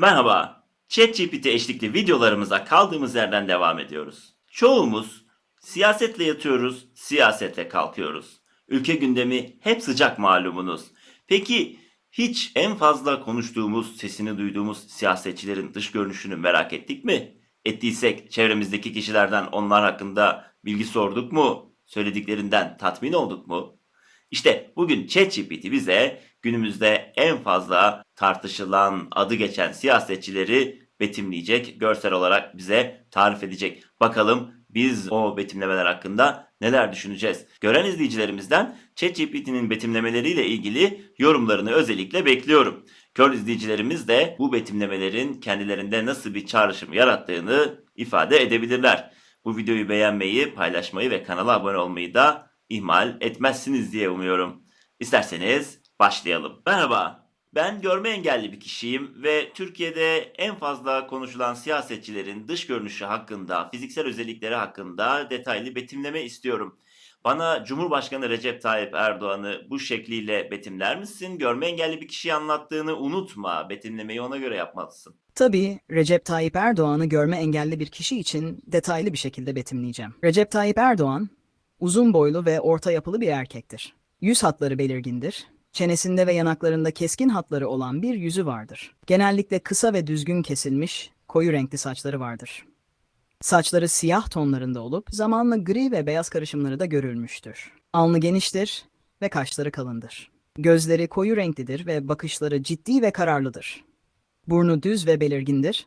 Merhaba. ChatGPT eşlikli videolarımıza kaldığımız yerden devam ediyoruz. Çoğumuz siyasetle yatıyoruz, siyasetle kalkıyoruz. Ülke gündemi hep sıcak malumunuz. Peki hiç en fazla konuştuğumuz, sesini duyduğumuz siyasetçilerin dış görünüşünü merak ettik mi? Ettiysek çevremizdeki kişilerden onlar hakkında bilgi sorduk mu? Söylediklerinden tatmin olduk mu? İşte bugün ChatGPT bize günümüzde en fazla tartışılan, adı geçen siyasetçileri betimleyecek, görsel olarak bize tarif edecek. Bakalım biz o betimlemeler hakkında neler düşüneceğiz? Gören izleyicilerimizden ChatGPT'nin betimlemeleriyle ilgili yorumlarını özellikle bekliyorum. Kör izleyicilerimiz de bu betimlemelerin kendilerinde nasıl bir çağrışım yarattığını ifade edebilirler. Bu videoyu beğenmeyi, paylaşmayı ve kanala abone olmayı da ihmal etmezsiniz diye umuyorum. İsterseniz başlayalım. Merhaba, ben görme engelli bir kişiyim ve Türkiye'de en fazla konuşulan siyasetçilerin dış görünüşü hakkında, fiziksel özellikleri hakkında detaylı betimleme istiyorum. Bana Cumhurbaşkanı Recep Tayyip Erdoğan'ı bu şekliyle betimler misin? Görme engelli bir kişiyi anlattığını unutma. Betimlemeyi ona göre yapmalısın. Tabii Recep Tayyip Erdoğan'ı görme engelli bir kişi için detaylı bir şekilde betimleyeceğim. Recep Tayyip Erdoğan, uzun boylu ve orta yapılı bir erkektir. Yüz hatları belirgindir. Çenesinde ve yanaklarında keskin hatları olan bir yüzü vardır. Genellikle kısa ve düzgün kesilmiş, koyu renkli saçları vardır. Saçları siyah tonlarında olup zamanla gri ve beyaz karışımları da görülmüştür. Alnı geniştir ve kaşları kalındır. Gözleri koyu renklidir ve bakışları ciddi ve kararlıdır. Burnu düz ve belirgindir.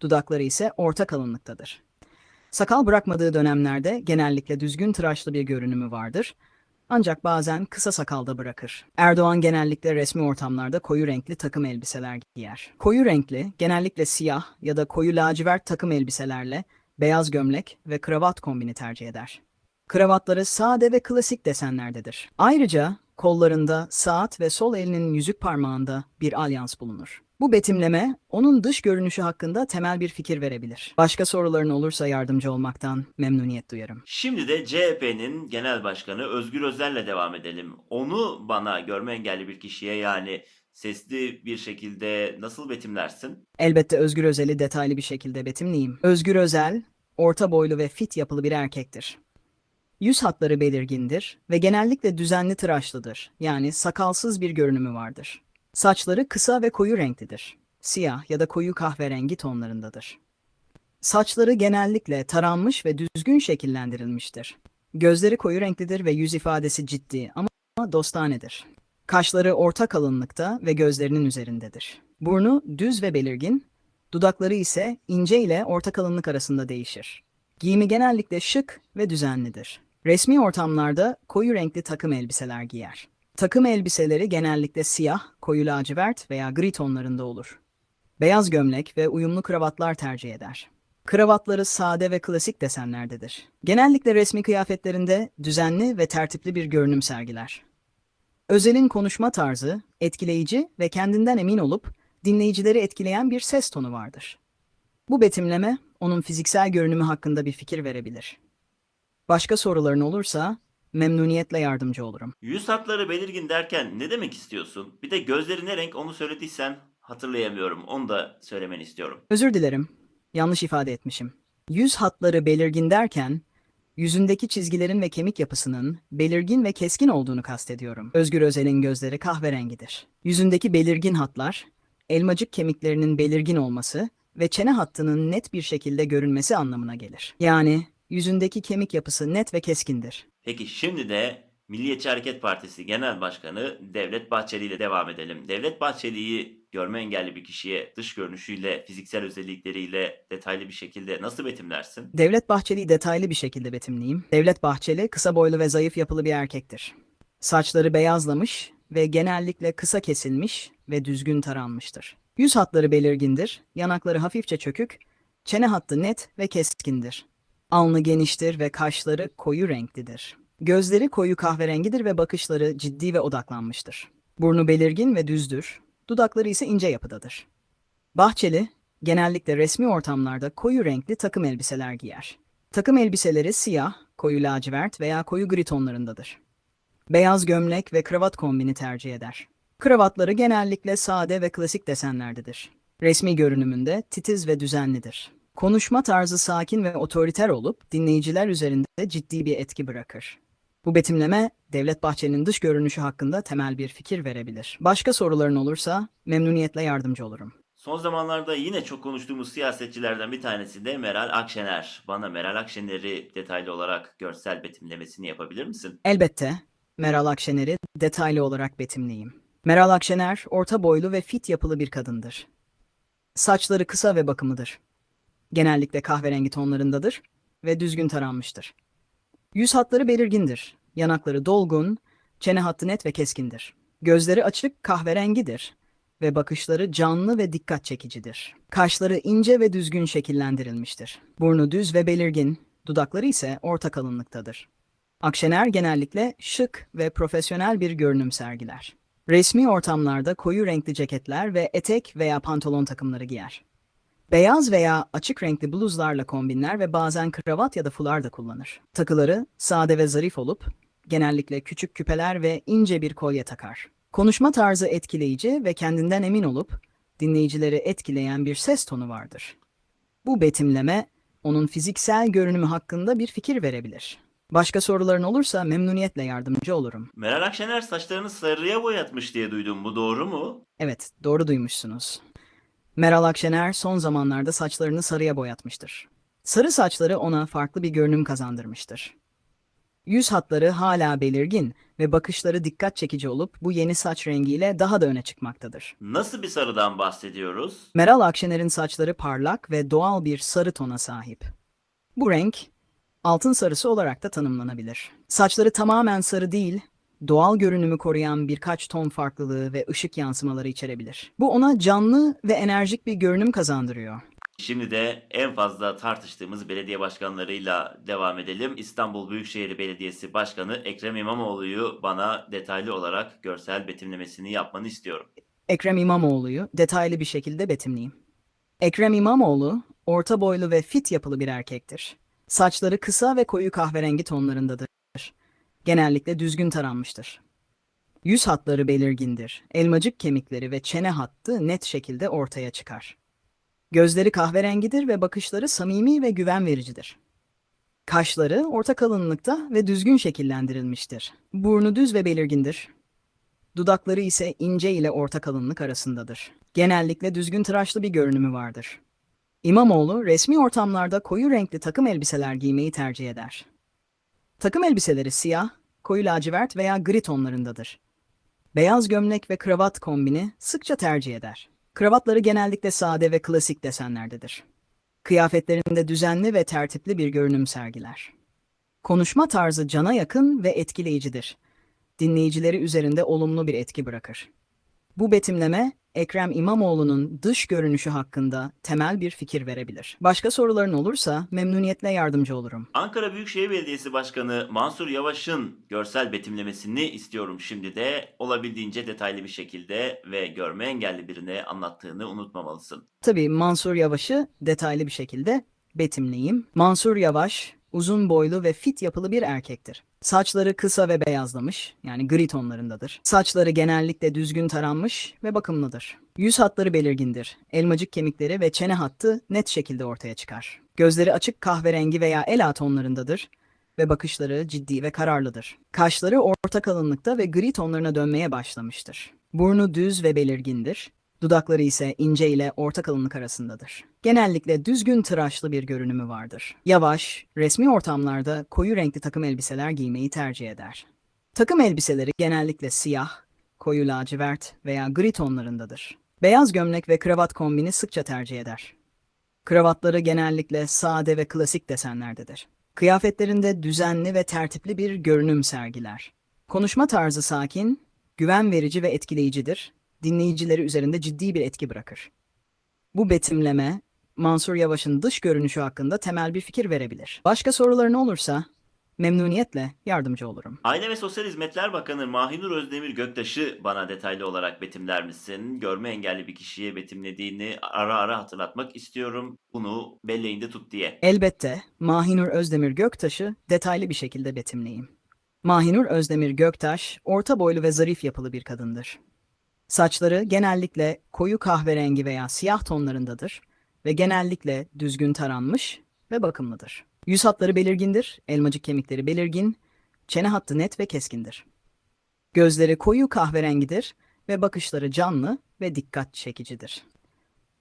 Dudakları ise orta kalınlıktadır. Sakal bırakmadığı dönemlerde genellikle düzgün tıraşlı bir görünümü vardır. Ancak bazen kısa sakalda bırakır. Erdoğan genellikle resmi ortamlarda koyu renkli takım elbiseler giyer. Koyu renkli, genellikle siyah ya da koyu lacivert takım elbiselerle beyaz gömlek ve kravat kombini tercih eder. Kravatları sade ve klasik desenlerdedir. Ayrıca kollarında saat ve sol elinin yüzük parmağında bir alyans bulunur. Bu betimleme onun dış görünüşü hakkında temel bir fikir verebilir. Başka soruların olursa yardımcı olmaktan memnuniyet duyarım. Şimdi de CHP'nin genel başkanı Özgür Özel'le devam edelim. Onu bana görme engelli bir kişiye yani sesli bir şekilde nasıl betimlersin? Elbette Özgür Özel'i detaylı bir şekilde betimleyeyim. Özgür Özel, orta boylu ve fit yapılı bir erkektir. Yüz hatları belirgindir ve genellikle düzenli tıraşlıdır. Yani sakalsız bir görünümü vardır. Saçları kısa ve koyu renklidir. Siyah ya da koyu kahverengi tonlarındadır. Saçları genellikle taranmış ve düzgün şekillendirilmiştir. Gözleri koyu renklidir ve yüz ifadesi ciddi ama dostanedir. Kaşları orta kalınlıkta ve gözlerinin üzerindedir. Burnu düz ve belirgin, dudakları ise ince ile orta kalınlık arasında değişir. Giyimi genellikle şık ve düzenlidir. Resmi ortamlarda koyu renkli takım elbiseler giyer. Takım elbiseleri genellikle siyah, koyu lacivert veya gri tonlarında olur. Beyaz gömlek ve uyumlu kravatlar tercih eder. Kravatları sade ve klasik desenlerdedir. Genellikle resmi kıyafetlerinde düzenli ve tertipli bir görünüm sergiler. Özel'in konuşma tarzı etkileyici ve kendinden emin olup dinleyicileri etkileyen bir ses tonu vardır. Bu betimleme onun fiziksel görünümü hakkında bir fikir verebilir. Başka soruların olursa memnuniyetle yardımcı olurum. Yüz hatları belirgin derken ne demek istiyorsun? Bir de gözleri ne renk onu söylediysen hatırlayamıyorum. Onu da söylemeni istiyorum. Özür dilerim. Yanlış ifade etmişim. Yüz hatları belirgin derken yüzündeki çizgilerin ve kemik yapısının belirgin ve keskin olduğunu kastediyorum. Özgür Özel'in gözleri kahverengidir. Yüzündeki belirgin hatlar, elmacık kemiklerinin belirgin olması ve çene hattının net bir şekilde görünmesi anlamına gelir. Yani yüzündeki kemik yapısı net ve keskindir. Peki şimdi de Milliyetçi Hareket Partisi Genel Başkanı Devlet Bahçeli ile devam edelim. Devlet Bahçeli'yi görme engelli bir kişiye dış görünüşüyle, fiziksel özellikleriyle detaylı bir şekilde nasıl betimlersin? Devlet Bahçeli'yi detaylı bir şekilde betimleyeyim. Devlet Bahçeli kısa boylu ve zayıf yapılı bir erkektir. Saçları beyazlamış ve genellikle kısa kesilmiş ve düzgün taranmıştır. Yüz hatları belirgindir, yanakları hafifçe çökük, çene hattı net ve keskindir. Alnı geniştir ve kaşları koyu renklidir. Gözleri koyu kahverengidir ve bakışları ciddi ve odaklanmıştır. Burnu belirgin ve düzdür, dudakları ise ince yapıdadır. Bahçeli, genellikle resmi ortamlarda koyu renkli takım elbiseler giyer. Takım elbiseleri siyah, koyu lacivert veya koyu gri tonlarındadır. Beyaz gömlek ve kravat kombini tercih eder. Kravatları genellikle sade ve klasik desenlerdedir. Resmi görünümünde titiz ve düzenlidir. Konuşma tarzı sakin ve otoriter olup dinleyiciler üzerinde ciddi bir etki bırakır. Bu betimleme Devlet Bahçeli'nin dış görünüşü hakkında temel bir fikir verebilir. Başka soruların olursa memnuniyetle yardımcı olurum. Son zamanlarda yine çok konuştuğumuz siyasetçilerden bir tanesi de Meral Akşener. Bana Meral Akşener'i detaylı olarak görsel betimlemesini yapabilir misin? Elbette Meral Akşener'i detaylı olarak betimleyeyim. Meral Akşener orta boylu ve fit yapılı bir kadındır. Saçları kısa ve bakımlıdır. Genellikle kahverengi tonlarındadır ve düzgün taranmıştır. Yüz hatları belirgindir. Yanakları dolgun, çene hattı net ve keskindir. Gözleri açık kahverengidir ve bakışları canlı ve dikkat çekicidir. Kaşları ince ve düzgün şekillendirilmiştir. Burnu düz ve belirgin, dudakları ise orta kalınlıktadır. Akşener genellikle şık ve profesyonel bir görünüm sergiler. Resmi ortamlarda koyu renkli ceketler ve etek veya pantolon takımları giyer. Beyaz veya açık renkli bluzlarla kombinler ve bazen kravat ya da fular da kullanır. Takıları sade ve zarif olup genellikle küçük küpeler ve ince bir kolye takar. Konuşma tarzı etkileyici ve kendinden emin olup dinleyicileri etkileyen bir ses tonu vardır. Bu betimleme onun fiziksel görünümü hakkında bir fikir verebilir. Başka soruların olursa memnuniyetle yardımcı olurum. Meral Akşener saçlarını sarıya boyatmış diye duydum. Bu doğru mu? Evet, doğru duymuşsunuz. Meral Akşener son zamanlarda saçlarını sarıya boyatmıştır. Sarı saçları ona farklı bir görünüm kazandırmıştır. Yüz hatları hala belirgin ve bakışları dikkat çekici olup bu yeni saç rengiyle daha da öne çıkmaktadır. Nasıl bir sarıdan bahsediyoruz? Meral Akşener'in saçları parlak ve doğal bir sarı tona sahip. Bu renk altın sarısı olarak da tanımlanabilir. Saçları tamamen sarı değil, doğal görünümü koruyan birkaç ton farklılığı ve ışık yansımaları içerebilir. Bu ona canlı ve enerjik bir görünüm kazandırıyor. Şimdi de en fazla tartıştığımız belediye başkanlarıyla devam edelim. İstanbul Büyükşehir Belediyesi Başkanı Ekrem İmamoğlu'yu bana detaylı olarak görsel betimlemesini yapmanı istiyorum. Ekrem İmamoğlu'yu detaylı bir şekilde betimleyeyim. Ekrem İmamoğlu, orta boylu ve fit yapılı bir erkektir. Saçları kısa ve koyu kahverengi tonlarındadır. Genellikle düzgün taranmıştır. Yüz hatları belirgindir. Elmacık kemikleri ve çene hattı net şekilde ortaya çıkar. Gözleri kahverengidir ve bakışları samimi ve güven vericidir. Kaşları orta kalınlıkta ve düzgün şekillendirilmiştir. Burnu düz ve belirgindir. Dudakları ise ince ile orta kalınlık arasındadır. Genellikle düzgün tıraşlı bir görünümü vardır. İmamoğlu resmi ortamlarda koyu renkli takım elbiseler giymeyi tercih eder. Takım elbiseleri siyah, koyu lacivert veya gri tonlarındadır. Beyaz gömlek ve kravat kombini sıkça tercih eder. Kravatları genellikle sade ve klasik desenlerdedir. Kıyafetlerinde düzenli ve tertipli bir görünüm sergiler. Konuşma tarzı cana yakın ve etkileyicidir. Dinleyicileri üzerinde olumlu bir etki bırakır. Bu betimleme Ekrem İmamoğlu'nun dış görünüşü hakkında temel bir fikir verebilir. Başka soruların olursa memnuniyetle yardımcı olurum. Ankara Büyükşehir Belediyesi Başkanı Mansur Yavaş'ın görsel betimlemesini istiyorum şimdi de. Olabildiğince detaylı bir şekilde ve görme engelli birine anlattığını unutmamalısın. Tabii Mansur Yavaş'ı detaylı bir şekilde betimleyeyim. Mansur Yavaş uzun boylu ve fit yapılı bir erkektir. Saçları kısa ve beyazlamış, yani gri tonlarındadır. Saçları genellikle düzgün taranmış ve bakımlıdır. Yüz hatları belirgindir. Elmacık kemikleri ve çene hattı net şekilde ortaya çıkar. Gözleri açık kahverengi veya ela tonlarındadır ve bakışları ciddi ve kararlıdır. Kaşları orta kalınlıkta ve gri tonlarına dönmeye başlamıştır. Burnu düz ve belirgindir. Dudakları ise ince ile orta kalınlık arasındadır. Genellikle düzgün tıraşlı bir görünümü vardır. Yavaş, resmi ortamlarda koyu renkli takım elbiseler giymeyi tercih eder. Takım elbiseleri genellikle siyah, koyu lacivert veya gri tonlarındadır. Beyaz gömlek ve kravat kombini sıkça tercih eder. Kravatları genellikle sade ve klasik desenlerdedir. Kıyafetlerinde düzenli ve tertipli bir görünüm sergiler. Konuşma tarzı sakin, güven verici ve etkileyicidir. Dinleyicileri üzerinde ciddi bir etki bırakır. Bu betimleme Mansur Yavaş'ın dış görünüşü hakkında temel bir fikir verebilir. Başka soruların olursa memnuniyetle yardımcı olurum. Aile ve Sosyal Hizmetler Bakanı Mahinur Özdemir Göktaş'ı bana detaylı olarak betimler misin? Görme engelli bir kişiye betimlediğini ara ara hatırlatmak istiyorum. Bunu belleğinde tut diye. Elbette Mahinur Özdemir Göktaş'ı detaylı bir şekilde betimleyeyim. Mahinur Özdemir Göktaş, orta boylu ve zarif yapılı bir kadındır. Saçları genellikle koyu kahverengi veya siyah tonlarındadır ve genellikle düzgün taranmış ve bakımlıdır. Yüz hatları belirgindir, elmacık kemikleri belirgin, çene hattı net ve keskindir. Gözleri koyu kahverengidir ve bakışları canlı ve dikkat çekicidir.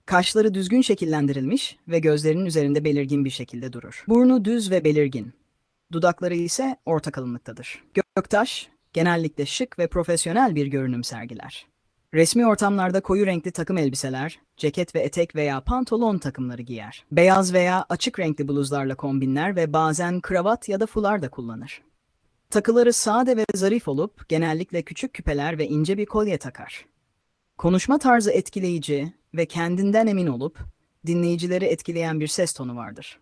Kaşları düzgün şekillendirilmiş ve gözlerinin üzerinde belirgin bir şekilde durur. Burnu düz ve belirgin. Dudakları ise orta kalınlıktadır. Göktaş genellikle şık ve profesyonel bir görünüm sergiler. Resmi ortamlarda koyu renkli takım elbiseler, ceket ve etek veya pantolon takımları giyer. Beyaz veya açık renkli bluzlarla kombinler ve bazen kravat ya da fular da kullanır. Takıları sade ve zarif olup genellikle küçük küpeler ve ince bir kolye takar. Konuşma tarzı etkileyici ve kendinden emin olup dinleyicileri etkileyen bir ses tonu vardır.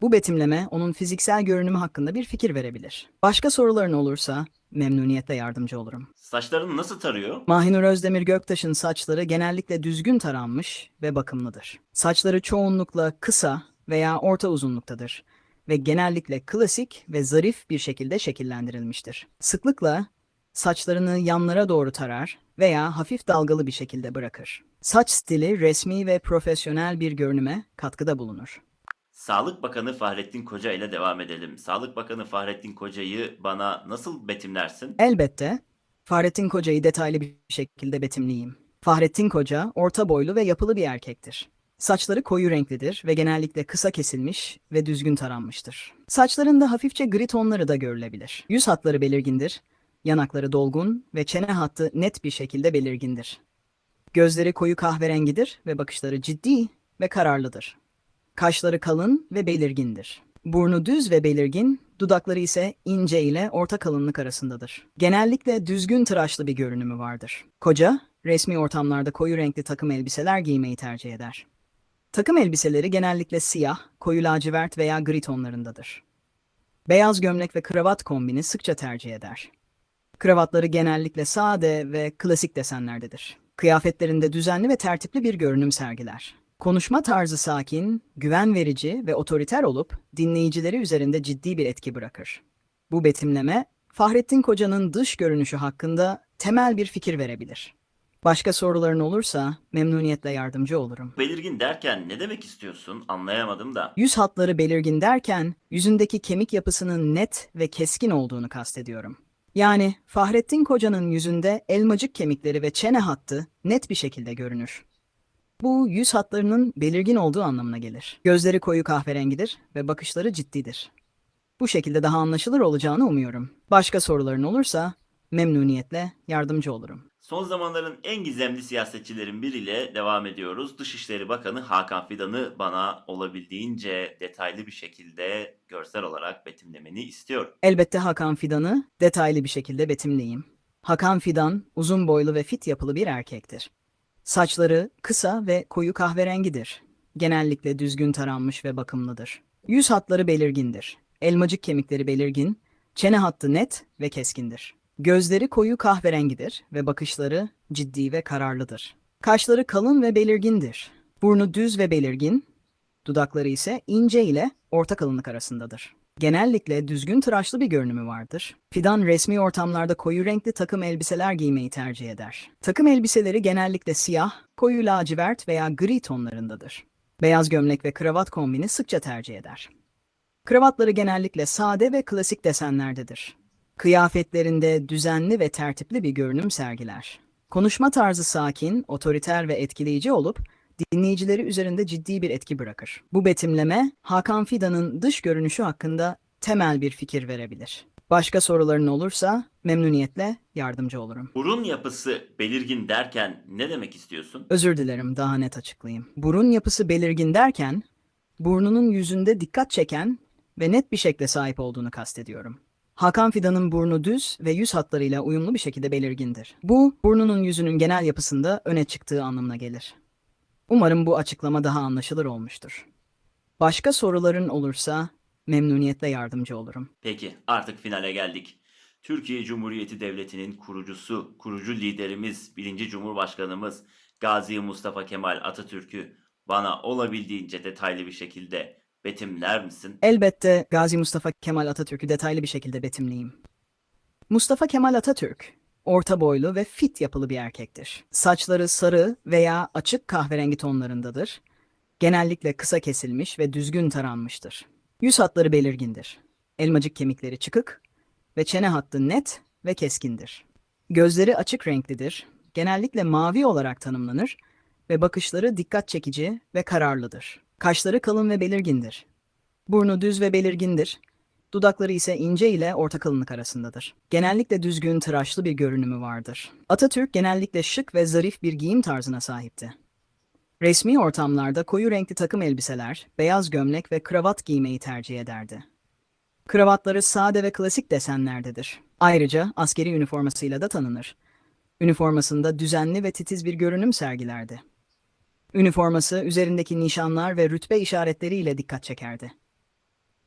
Bu betimleme onun fiziksel görünümü hakkında bir fikir verebilir. Başka soruların olursa memnuniyetle yardımcı olurum. Saçlarını nasıl tarıyor? Mahinur Özdemir Göktaş'ın saçları genellikle düzgün taranmış ve bakımlıdır. Saçları çoğunlukla kısa veya orta uzunluktadır ve genellikle klasik ve zarif bir şekilde şekillendirilmiştir. Sıklıkla saçlarını yanlara doğru tarar veya hafif dalgalı bir şekilde bırakır. Saç stili resmi ve profesyonel bir görünüme katkıda bulunur. Sağlık Bakanı Fahrettin Koca ile devam edelim. Sağlık Bakanı Fahrettin Koca'yı bana nasıl betimlersin? Elbette Fahrettin Koca'yı detaylı bir şekilde betimleyeyim. Fahrettin Koca orta boylu ve yapılı bir erkektir. Saçları koyu renklidir ve genellikle kısa kesilmiş ve düzgün taranmıştır. Saçlarında hafifçe gri tonları da görülebilir. Yüz hatları belirgindir, yanakları dolgun ve çene hattı net bir şekilde belirgindir. Gözleri koyu kahverengidir ve bakışları ciddi ve kararlıdır. Kaşları kalın ve belirgindir. Burnu düz ve belirgin, dudakları ise ince ile orta kalınlık arasındadır. Genellikle düzgün tıraşlı bir görünümü vardır. Koca, resmi ortamlarda koyu renkli takım elbiseler giymeyi tercih eder. Takım elbiseleri genellikle siyah, koyu lacivert veya gri tonlarındadır. Beyaz gömlek ve kravat kombini sıkça tercih eder. Kravatları genellikle sade ve klasik desenlerdedir. Kıyafetlerinde düzenli ve tertipli bir görünüm sergiler. Konuşma tarzı sakin, güven verici ve otoriter olup dinleyicileri üzerinde ciddi bir etki bırakır. Bu betimleme, Fahrettin Koca'nın dış görünüşü hakkında temel bir fikir verebilir. Başka soruların olursa memnuniyetle yardımcı olurum. Belirgin derken ne demek istiyorsun? Anlayamadım da. Yüz hatları belirgin derken yüzündeki kemik yapısının net ve keskin olduğunu kastediyorum. Yani Fahrettin Koca'nın yüzünde elmacık kemikleri ve çene hattı net bir şekilde görünür. Bu yüz hatlarının belirgin olduğu anlamına gelir. Gözleri koyu kahverengidir ve bakışları ciddidir. Bu şekilde daha anlaşılır olacağını umuyorum. Başka soruların olursa memnuniyetle yardımcı olurum. Son zamanların en gizemli siyasetçilerin biriyle devam ediyoruz. Dışişleri Bakanı Hakan Fidan'ı bana olabildiğince detaylı bir şekilde görsel olarak betimlemeni istiyorum. Elbette Hakan Fidan'ı detaylı bir şekilde betimleyeyim. Hakan Fidan uzun boylu ve fit yapılı bir erkektir. Saçları kısa ve koyu kahverengidir. Genellikle düzgün taranmış ve bakımlıdır. Yüz hatları belirgindir. Elmacık kemikleri belirgin, çene hattı net ve keskindir. Gözleri koyu kahverengidir ve bakışları ciddi ve kararlıdır. Kaşları kalın ve belirgindir. Burnu düz ve belirgin, dudakları ise ince ile orta kalınlık arasındadır. Genellikle düzgün tıraşlı bir görünümü vardır. Fidan resmi ortamlarda koyu renkli takım elbiseler giymeyi tercih eder. Takım elbiseleri genellikle siyah, koyu lacivert veya gri tonlarındadır. Beyaz gömlek ve kravat kombini sıkça tercih eder. Kravatları genellikle sade ve klasik desenlerdedir. Kıyafetlerinde düzenli ve tertipli bir görünüm sergiler. Konuşma tarzı sakin, otoriter ve etkileyici olup dinleyicileri üzerinde ciddi bir etki bırakır. Bu betimleme Hakan Fidan'ın dış görünüşü hakkında temel bir fikir verebilir. Başka soruların olursa memnuniyetle yardımcı olurum. Burun yapısı belirgin derken ne demek istiyorsun? Özür dilerim daha net açıklayayım. Burun yapısı belirgin derken burnunun yüzünde dikkat çeken ve net bir şekle sahip olduğunu kastediyorum. Hakan Fidan'ın burnu düz ve yüz hatlarıyla uyumlu bir şekilde belirgindir. Bu, burnunun yüzünün genel yapısında öne çıktığı anlamına gelir. Umarım bu açıklama daha anlaşılır olmuştur. Başka soruların olursa memnuniyetle yardımcı olurum. Peki artık finale geldik. Türkiye Cumhuriyeti Devleti'nin kurucusu, kurucu liderimiz, birinci Cumhurbaşkanımız Gazi Mustafa Kemal Atatürk'ü bana olabildiğince detaylı bir şekilde betimler misin? Elbette Gazi Mustafa Kemal Atatürk'ü detaylı bir şekilde betimleyeyim. Mustafa Kemal Atatürk, orta boylu ve fit yapılı bir erkektir. Saçları sarı veya açık kahverengi tonlarındadır. Genellikle kısa kesilmiş ve düzgün taranmıştır. Yüz hatları belirgindir. Elmacık kemikleri çıkık ve çene hattı net ve keskindir. Gözleri açık renklidir. Genellikle mavi olarak tanımlanır ve bakışları dikkat çekici ve kararlıdır. Kaşları kalın ve belirgindir. Burnu düz ve belirgindir. Dudakları ise ince ile orta kalınlık arasındadır. Genellikle düzgün, tıraşlı bir görünümü vardır. Atatürk genellikle şık ve zarif bir giyim tarzına sahipti. Resmi ortamlarda koyu renkli takım elbiseler, beyaz gömlek ve kravat giymeyi tercih ederdi. Kravatları sade ve klasik desenlerdedir. Ayrıca askeri üniformasıyla da tanınır. Üniformasında düzenli ve titiz bir görünüm sergilerdi. Üniforması üzerindeki nişanlar ve rütbe işaretleriyle dikkat çekerdi.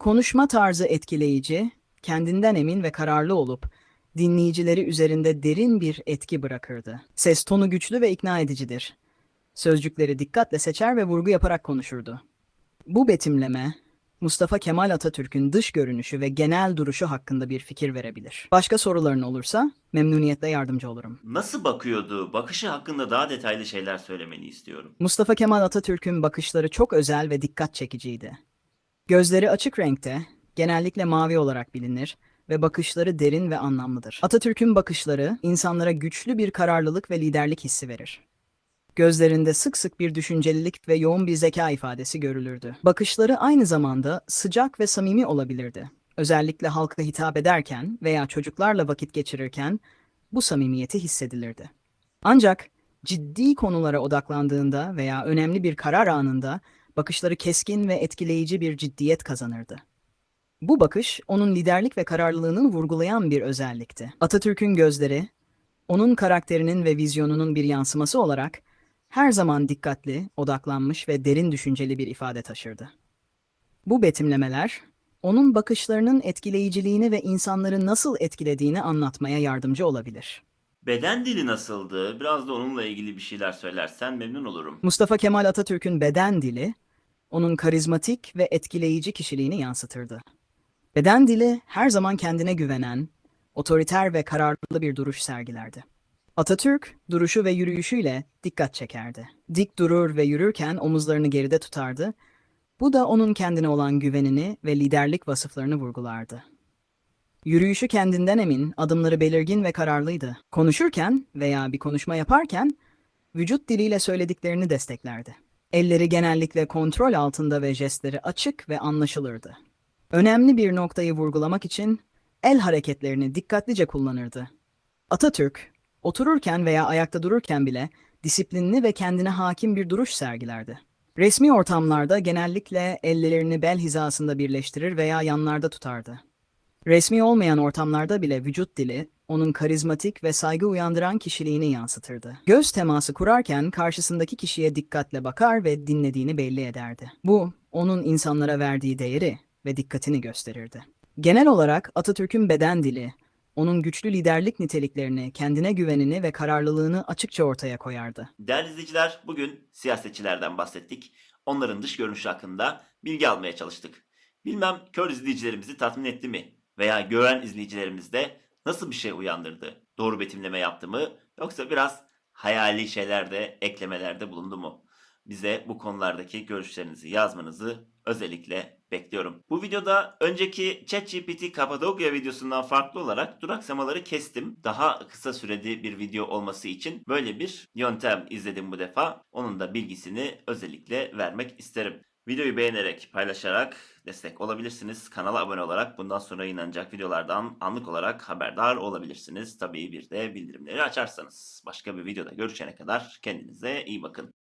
Konuşma tarzı etkileyici, kendinden emin ve kararlı olup dinleyicileri üzerinde derin bir etki bırakırdı. Ses tonu güçlü ve ikna edicidir. Sözcükleri dikkatle seçer ve vurgu yaparak konuşurdu. Bu betimleme, Mustafa Kemal Atatürk'ün dış görünüşü ve genel duruşu hakkında bir fikir verebilir. Başka soruların olursa memnuniyetle yardımcı olurum. Nasıl bakıyordu? Bakışı hakkında daha detaylı şeyler söylemeni istiyorum. Mustafa Kemal Atatürk'ün bakışları çok özel ve dikkat çekiciydi. Gözleri açık renkte, genellikle mavi olarak bilinir ve bakışları derin ve anlamlıdır. Atatürk'ün bakışları insanlara güçlü bir kararlılık ve liderlik hissi verir. Gözlerinde sık sık bir düşüncelilik ve yoğun bir zeka ifadesi görülürdü. Bakışları aynı zamanda sıcak ve samimi olabilirdi. Özellikle halka hitap ederken veya çocuklarla vakit geçirirken bu samimiyeti hissedilirdi. Ancak ciddi konulara odaklandığında veya önemli bir karar anında bakışları keskin ve etkileyici bir ciddiyet kazanırdı. Bu bakış onun liderlik ve kararlılığını vurgulayan bir özellikti. Atatürk'ün gözleri, onun karakterinin ve vizyonunun bir yansıması olarak her zaman dikkatli, odaklanmış ve derin düşünceli bir ifade taşırdı. Bu betimlemeler, onun bakışlarının etkileyiciliğini ve insanları nasıl etkilediğini anlatmaya yardımcı olabilir. Beden dili nasıldı? Biraz da onunla ilgili bir şeyler söylersen memnun olurum. Mustafa Kemal Atatürk'ün beden dili, onun karizmatik ve etkileyici kişiliğini yansıtırdı. Beden dili her zaman kendine güvenen, otoriter ve kararlı bir duruş sergilerdi. Atatürk, duruşu ve yürüyüşüyle dikkat çekerdi. Dik durur ve yürürken omuzlarını geride tutardı. Bu da onun kendine olan güvenini ve liderlik vasıflarını vurgulardı. Yürüyüşü kendinden emin, adımları belirgin ve kararlıydı. Konuşurken veya bir konuşma yaparken vücut diliyle söylediklerini desteklerdi. Elleri genellikle kontrol altında ve jestleri açık ve anlaşılırdı. Önemli bir noktayı vurgulamak için el hareketlerini dikkatlice kullanırdı. Atatürk, otururken veya ayakta dururken bile disiplinli ve kendine hakim bir duruş sergilerdi. Resmi ortamlarda genellikle ellerini bel hizasında birleştirir veya yanlarda tutardı. Resmi olmayan ortamlarda bile vücut dili onun karizmatik ve saygı uyandıran kişiliğini yansıtırdı. Göz teması kurarken karşısındaki kişiye dikkatle bakar ve dinlediğini belli ederdi. Bu onun insanlara verdiği değeri ve dikkatini gösterirdi. Genel olarak Atatürk'ün beden dili onun güçlü liderlik niteliklerini, kendine güvenini ve kararlılığını açıkça ortaya koyardı. Değerli izleyiciler, bugün siyasetçilerden bahsettik. Onların dış görünüşü hakkında bilgi almaya çalıştık. Bilmem kör izleyicilerimizi tatmin etti mi? Veya gören izleyicilerimizde nasıl bir şey uyandırdı? Doğru betimleme yaptı mı? Yoksa biraz hayali şeyler de eklemelerde bulundu mu? Bize bu konulardaki görüşlerinizi yazmanızı özellikle bekliyorum. Bu videoda önceki ChatGPT Kapadokya videosundan farklı olarak duraksamaları kestim. Daha kısa süreli bir video olması için böyle bir yöntem izledim bu defa. Onun da bilgisini özellikle vermek isterim. Videoyu beğenerek, paylaşarak destek olabilirsiniz. Kanala abone olarak bundan sonra yayınlanacak videolardan anlık olarak haberdar olabilirsiniz. Tabii bir de bildirimleri açarsanız. Başka bir videoda görüşene kadar kendinize iyi bakın.